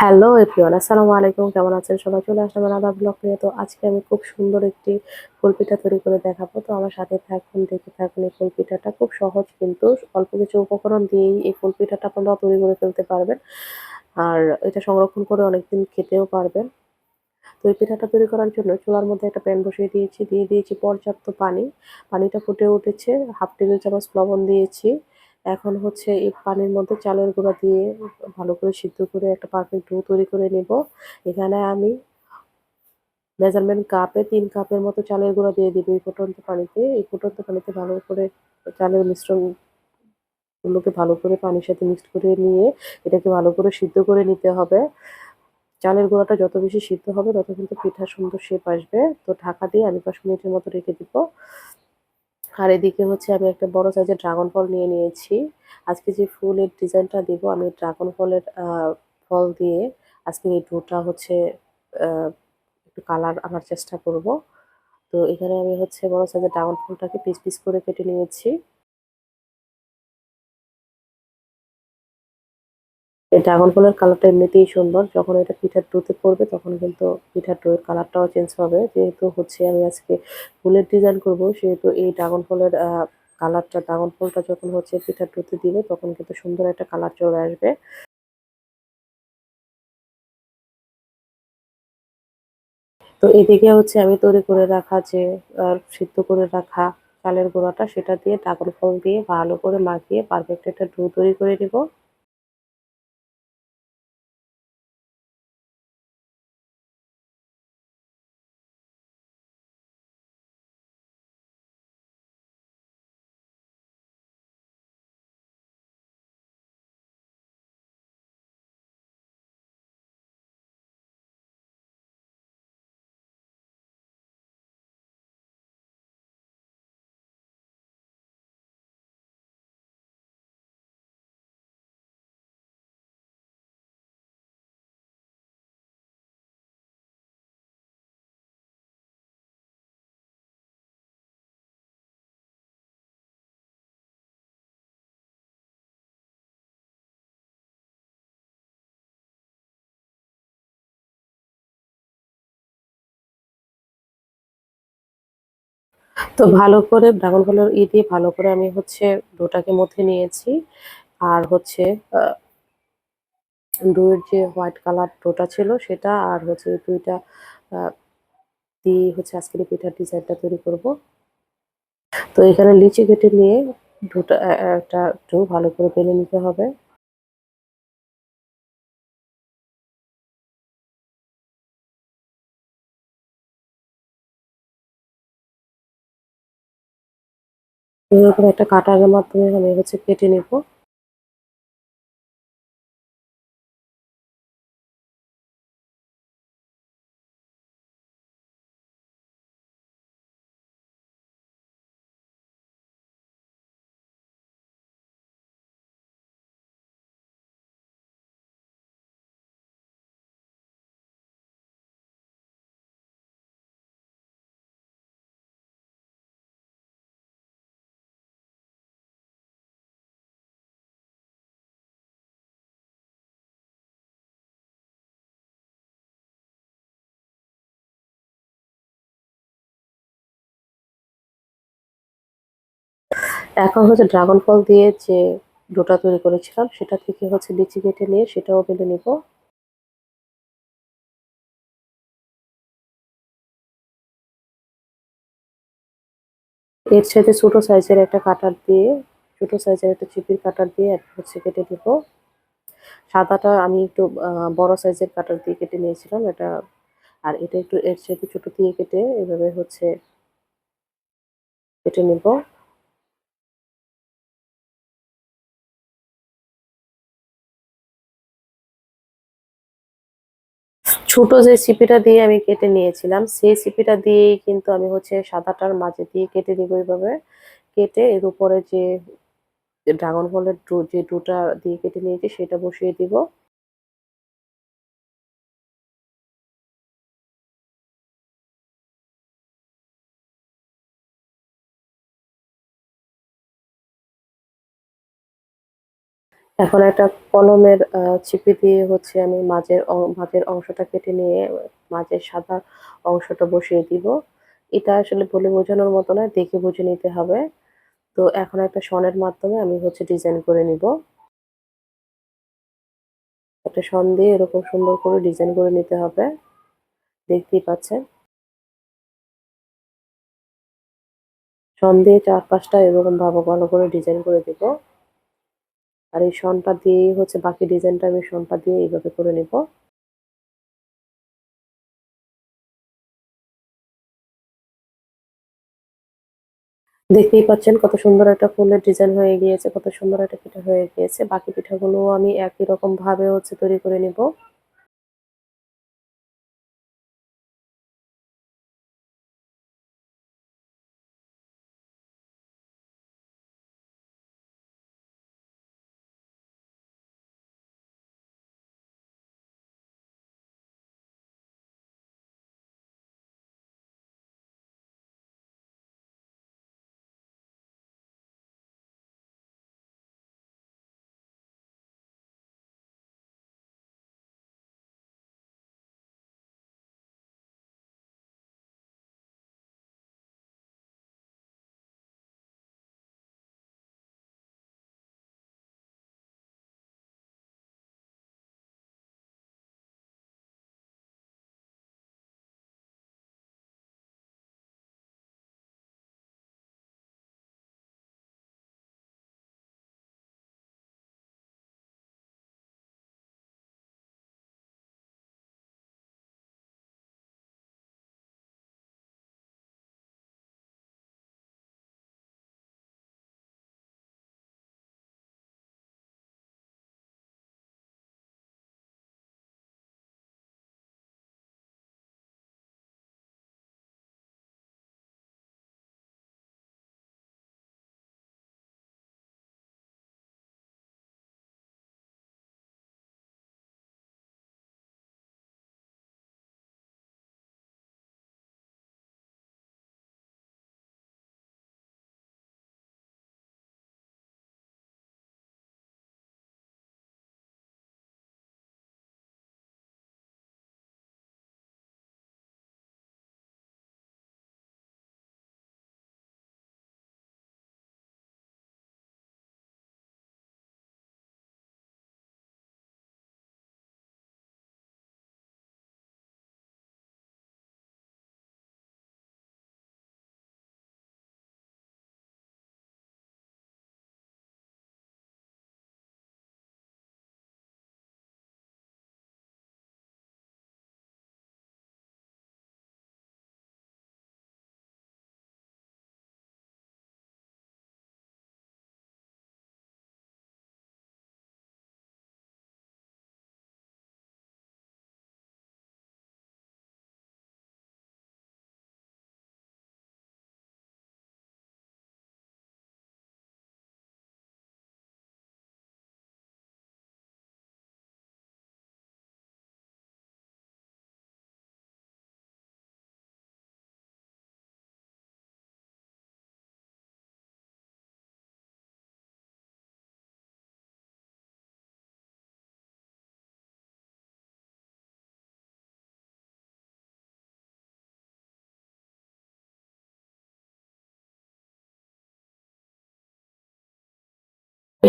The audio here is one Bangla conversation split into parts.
হ্যালো এভরিওয়ান আসসালামু আলাইকুম, কেমন আছেন সবাই? চলে আসলাম আলাদা ব্লগ নিয়ে। তো আজকে আমি খুব সুন্দর একটি ফুল পিঠা তৈরি করে দেখাবো। তো আমার সাথে থাকুন, দেখে থাকুন এই ফুল পিঠাটা। খুব সহজ কিন্তু অল্প কিছু উপকরণ দিয়েই এই ফুল পিঠাটা আপনারা তৈরি করে ফেলতে পারবেন। আর এটা সংরক্ষণ করে অনেকদিন খেতেও পারবেন। তো এই পিঠাটা তৈরি করার জন্য চুলার মধ্যে একটা প্যান বসিয়ে দিয়েছি। দিয়ে দিয়েছি পর্যাপ্ত পানি। পানিটা ফুটে উঠেছে, হাফ টেবিল চামচ লবণ দিয়েছি। এখন হচ্ছে এই পানির মধ্যে চালের গুঁড়া দিয়ে ভালো করে সিদ্ধ করে একটা পারফেক্ট ডো তৈরি করে নেব। এখানে আমি মেজারমেন্ট কাপে তিন কাপের মতো চালের গুঁড়া দিয়ে দিব এই ফুটন্ত পানিতে। এই ফুটন্ত পানিতে ভালো করে চালের মিশ্রণ গুলোকে ভালো করে পানির সাথে মিক্সড করে নিয়ে এটাকে ভালো করে সিদ্ধ করে নিতে হবে। চালের গুঁড়াটা যত বেশি সিদ্ধ হবে তত কিন্তু পিঠা সুন্দর শেপ আসবে। তো ঢাকা দিয়ে আমি পাঁচ মিনিটের মতো রেখে দিব। আর এদিকে হচ্ছে আমি একটা বড় সাইজের ড্রাগন ফল নিয়ে নিয়েছি। আজকে যে ফুলের ডিজাইনটা দিব, আমি ড্রাগন ফলের ফল দিয়ে আজকে এই ডোটা হচ্ছে একটু কালার আনার চেষ্টা করব। তো এখানে আমি হচ্ছে বড় সাইজের ড্রাগন ফলটাকে পিস পিস করে কেটে নিয়েছি। ড্রাগন ফলের কালারটা এমনিতেই সুন্দর। যখন এটা পিঠার ডোতে পড়বে তখন কিন্তু পিঠার ডোয়ের কালারটাও চেঞ্জ হবে। যেহেতু হচ্ছে আমি আজকে ফুলের ডিজাইন করব, সেহেতু এই ড্রাগন ফলের কালারটা, ড্রাগন ফলটা যখন হচ্ছে পিঠার ডোতে দিবে, তখন কিন্তু সুন্দর একটা কালার চলে আসবে। তো এদিকে হচ্ছে আমি তৈরি করে রাখা যে সিদ্ধ করে রাখা চালের গুঁড়াটা, সেটা দিয়ে ড্রাগন ফল দিয়ে ভালো করে মাখিয়ে পারফেক্ট একটা ডো তৈরি করে নিব। তো ভালো করে ড্রাগন ফলের ই দিয়ে ভালো করে আমি হচ্ছে ডোটাকে মধ্যে নিয়েছি। আর হচ্ছে ডোয়ের যে হোয়াইট কালার ডোটা ছিল সেটা আর হচ্ছে দুইটা দিয়ে হচ্ছে আজকের পিঠার ডিজাইনটা তৈরি করব। তো এখানে লিচি কেটে নিয়ে ডোটা একটা ডো ভালো করে বেলে নিতে হবে। এরকম একটা কাটারের মাধ্যমে আমি হচ্ছে কেটে নেব। এখন হচ্ছে ড্রাগন ফল দিয়ে যে ডোটা তৈরি করেছিলাম, সেটা থেকে হচ্ছে লিচি কেটে নিয়ে সেটাও বেলে নিব। এর সাথে ছোট সাইজের একটা কাটার দিয়ে, ছোট সাইজের একটা চিপির কাটার দিয়ে হচ্ছে কেটে দিব সাদাটা আমি একটু বড় সাইজের কাটার দিয়ে কেটে নিয়েছিলাম, এটা, আর এটা একটু এর সাথে ছোট দিয়ে কেটে এভাবে হচ্ছে কেটে নেব। ছোট যে সিপিটা দিয়ে আমি কেটে নিয়েছিলাম, সেই সিপিটা দিয়েই কিন্তু আমি হচ্ছে সাদাটার মাঝে দিয়ে কেটে দিব এইভাবে। কেটে এর উপরে যে ড্রাগন ফলের যে ডুটা দিয়ে কেটে নিয়েছি, সেটা বসিয়ে দিব। এখন একটা কলমের চিপে দিয়ে হচ্ছে আমি মাঝের মাঝের অংশটা কেটে নিয়ে মাঝের সাদা অংশটা বসিয়ে দিব। এটা আসলে বলে বোঝানোর মতো নয়, দেখে বুঝে নিতে হবে। তো এখন একটা শনের মাধ্যমে আমি হচ্ছে ডিজাইন করে নিব। একটা শন দিয়ে এরকম সুন্দর করে ডিজাইন করে নিতে হবে। দেখতেই পাচ্ছেন। শন দিয়ে ৪-৫ এরকম ভাবে ভালো করে ডিজাইন করে দিব। আর এই শনটা দিয়েই হচ্ছে বাকি ডিজাইনটা আমি শনটা দিয়ে এইভাবে করে নিব। দেখতেই পাচ্ছেন কত সুন্দর একটা ফুলের ডিজাইন হয়ে গিয়েছে, কত সুন্দর একটা পিঠা হয়ে গিয়েছে। বাকি পিঠাগুলো আমি একই রকম ভাবে হচ্ছে তৈরি করে নিব।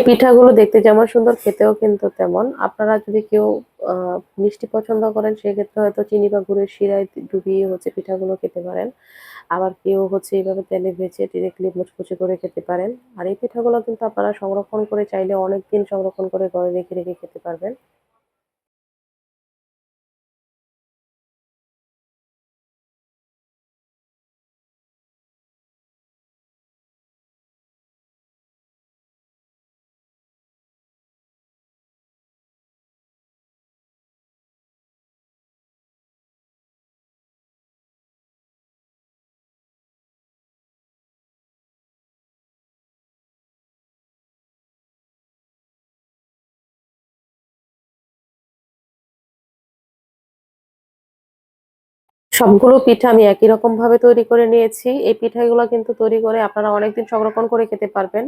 পিঠাগুলো দেখতে যেমন সুন্দর খেতেও কিন্তু তেমন। আপনারা যদি কেউ মিষ্টি পছন্দ করেন সেক্ষেত্রে হয়তো চিনি বা গুড়ের শিরায় ডুবিয়ে হচ্ছে পিঠাগুলো খেতে পারেন। আবার কেউ হচ্ছে এইভাবে তেলে ভেজে ডিরেক্টলি মুচকুচি করে খেতে পারেন। আর এই পিঠাগুলো কিন্তু আপনারা সংরক্ষণ করে চাইলে অনেক দিন সংরক্ষণ করে ঘরে রেখে, রেখে খেতে পারবেন। সবগুলো পিঠা আমি একই রকম ভাবে তৈরি করে নিয়েছি। এই পিঠাগুলো কিন্তু তৈরি করে আপনারা অনেকদিন সংরক্ষণ করে খেতে পারবেন।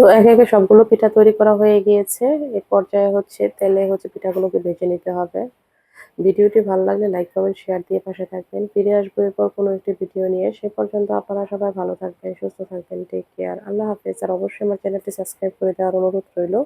তো একে একে সবগুলো পিঠা তৈরি করা হয়ে গিয়েছে। এ পর্যায়ে হচ্ছে তেলে হচ্ছে পিঠাগুলোকে ভেজে নিতে হবে। ভিডিওটি ভালো লাগলে লাইক, কমেন্ট, শেয়ার দিয়ে পাশে থাকবেন। ফিরে আসব এরপর কোনো একটি ভিডিও নিয়ে। সে পর্যন্ত আপনারা সবাই ভালো থাকবেন, সুস্থ থাকবেন টেক কেয়ার আল্লাহ হাফেজ। আর অবশ্যই আমার চ্যানেলটি সাবস্ক্রাইব করে দেওয়ার অনুরোধ রইল।